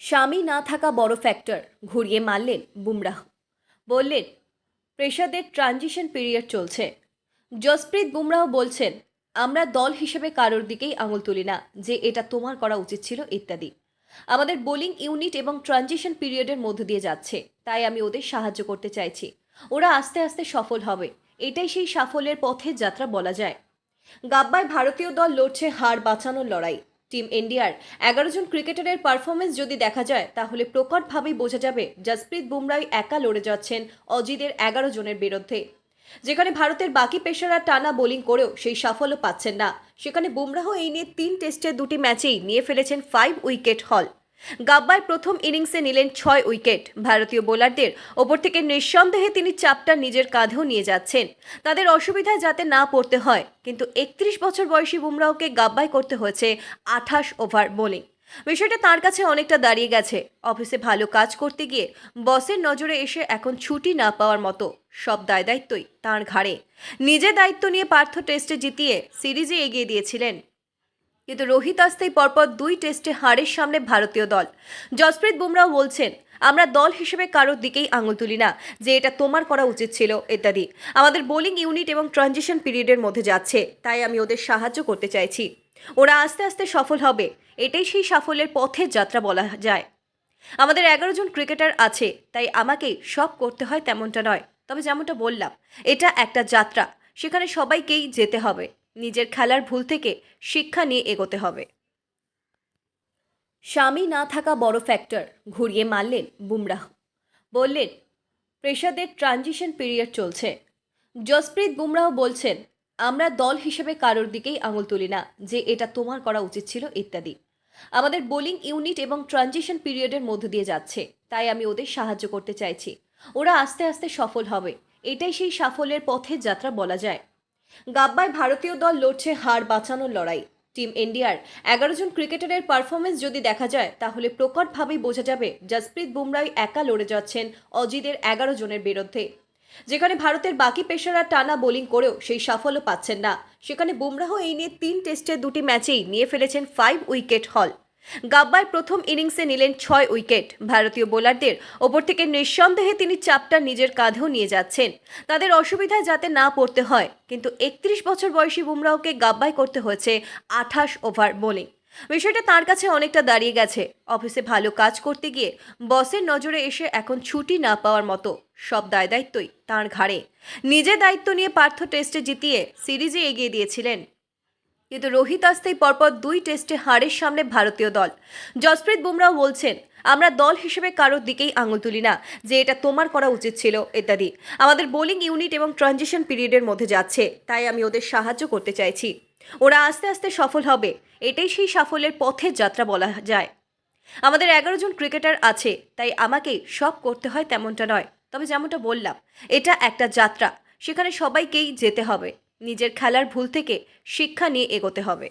স্বামী না থাকা বড় ফ্যাক্টর ঘুরিয়ে মারলেন বুমরাহ। বললেন পেশাদের ট্রানজিশন পিরিয়ড চলছে। জসপ্রীত বুমরাহ বলছেন, আমরা দল হিসেবে কারোর দিকেই আঙুল তুলি না, যে এটা তোমার করা উচিত ছিল, ইত্যাদি। আমাদের বোলিং ইউনিট এবং ট্রানজিশন পিরিয়ডের মধ্য দিয়ে যাচ্ছে, তাই আমি ওদের সাহায্য করতে চাইছি। ওরা আস্তে আস্তে সফল হবে, এটাই সেই সাফল্যের পথের যাত্রা বলা যায়। গাব্বায় ভারতীয় দল লড়ছে হার বাঁচানোর লড়াই। টিম ইন্ডিয়ার। এগারো জন ক্রিকেটারের পারফরমেন্স যদি দেখা যায়, তাহলে প্রকটভাবেই বোঝা যাবে জসপ্রীত বুমরাই একা লড়ে যাচ্ছেন অজিদের এগারো জনের বিরুদ্ধে। যেখানে ভারতের বাকি পেশারা টানা বোলিং করেও সেই সাফল্য পাচ্ছেন না। সেখানে বুমরাহ এই নিয়ে তিন টেস্টের দুটি ম্যাচেই নিয়ে ফেলেছেন ফাইভ উইকেট হল গাব্বায় প্রথম ইনিংসে নিলেন ছয় উইকেট। ভারতীয় বোলারদের ওপর থেকে নিঃসন্দেহে তিনি চাপটা নিজের কাঁধেও নিয়ে যাচ্ছেন। তাদের অসুবিধায় যাতে না পড়তে হয়, কিন্তু একত্রিশ বছর বয়সী বুমরাহকে গাব্বায় করতে হয়েছে আঠাশ ওভার বোলিং। বিষয়টা তার কাছে অনেকটা দাঁড়িয়ে গেছে। অফিসে ভালো কাজ করতে গিয়ে বসের নজরে এসে এখন ছুটি না পাওয়ার মতো সব দায় দায়িত্বই তাঁর ঘাড়ে। নিজে দায়িত্ব নিয়ে পার্থ টেস্টে জিতিয়ে সিরিজে এগিয়ে দিয়েছিলেন কিন্তু রোহিত আসতেই পরপর দুই টেস্টে হারের সামনে ভারতীয় দল। জসপ্রীত বুমরাও বলছেন, আমরা দল হিসেবে কারোর দিকেই আঙুল তুলি না, যে এটা তোমার করা উচিত ছিল, ইত্যাদি। আমাদের বোলিং ইউনিট এবং ট্রানজিশন পিরিয়ডের মধ্যে যাচ্ছে, তাই আমি ওদের সাহায্য করতে চাইছি। ওরা আস্তে আস্তে সফল হবে, এটাই সেই সাফল্যের পথের যাত্রা বলা যায়। আমাদের এগারো জন ক্রিকেটার আছে, তাই আমাকেই সব করতে হয় তেমনটা নয়। তবে যেমনটা বললাম, এটা একটা যাত্রা সেখানে সবাইকেই যেতে হবে। নিজের খেলার ভুল থেকে শিক্ষা নিয়ে এগোতে হবে। স্বামী না থাকা বড় ফ্যাক্টর ঘুরিয়ে মারলেন বুমরাহ। বললেন পেশাদের ট্রানজিশন পিরিয়ড চলছে। জসপ্রীত বুমরাহ বলছেন, আমরা দল হিসেবে কারোর দিকেই আঙুল তুলি না, যে এটা তোমার করা উচিত ছিল, ইত্যাদি। আমাদের বোলিং ইউনিট এবং ট্রানজিশন পিরিয়ডের মধ্য দিয়ে যাচ্ছে, তাই আমি ওদের সাহায্য করতে চাইছি। ওরা আস্তে আস্তে সফল হবে। এটাই সেই সাফল্যের পথের যাত্রা বলা যায়। গাব্বায় ভারতীয় দল লড়ছে হার বাঁচানোর লড়াই। টিম ইন্ডিয়ার এগারো জন ক্রিকেটারের পারফরমেন্স যদি দেখা যায়, তাহলে প্রকটভাবেই বোঝা যাবে জসপ্রীত বুমরাই একা লড়ে যাচ্ছেন অজিদের এগারো জনের বিরুদ্ধে। যেখানে ভারতের বাকি পেশারা টানা বোলিং করেও সেই সাফল্য পাচ্ছেন না। সেখানে বুমরাহ এই নিয়ে তিন টেস্টের দুটি ম্যাচেই নিয়ে ফেলেছেন ফাইভ উইকেট হল গাব্বায় প্রথম ইনিংসে নিলেন ছয় উইকেট। ভারতীয় বোলারদের ওপর থেকে নিঃসন্দেহে তিনি চাপটা নিজের কাঁধেও নিয়ে যাচ্ছেন। তাদের অসুবিধায় যাতে না পড়তে হয়, কিন্তু একত্রিশ বছর বয়সী বুমরাওকে গাব্বায় করতে হয়েছে আঠাশ ওভার বোলিং। বিষয়টা তার কাছে অনেকটা দাঁড়িয়ে গেছে। অফিসে ভালো কাজ করতে গিয়ে বসের নজরে এসে এখন ছুটি না পাওয়ার মতো সব দায় দায়িত্বই তাঁর ঘাড়ে। নিজে দায়িত্ব নিয়ে পার্থ টেস্টে জিতিয়ে সিরিজে এগিয়ে দিয়েছিলেন কিন্তু রোহিত আসতেই পরপর দুই টেস্টে হারের সামনে ভারতীয় দল। জসপ্রীত বুমরাও বলছেন, আমরা দল হিসেবে কারোর দিকেই আঙুল তুলি না, যে এটা তোমার করা উচিত ছিল ইত্যাদি। আমাদের বোলিং ইউনিট এবং ট্রানজিশন পিরিয়ডের মধ্যে যাচ্ছে, তাই আমি ওদের সাহায্য করতে চাইছি। ওরা আস্তে আস্তে সফল হবে, এটাই সেই সাফল্যের পথের যাত্রা বলা যায়। আমাদের এগারো জন ক্রিকেটার আছে, তাই আমাকেই সব করতে হয় তেমনটা নয়। তবে যেমনটা বললাম, এটা একটা যাত্রা, সেখানে সবাইকেই যেতে হবে। নিজের খেলার ভুল থেকে শিক্ষা নিয়ে এগোতে হবে।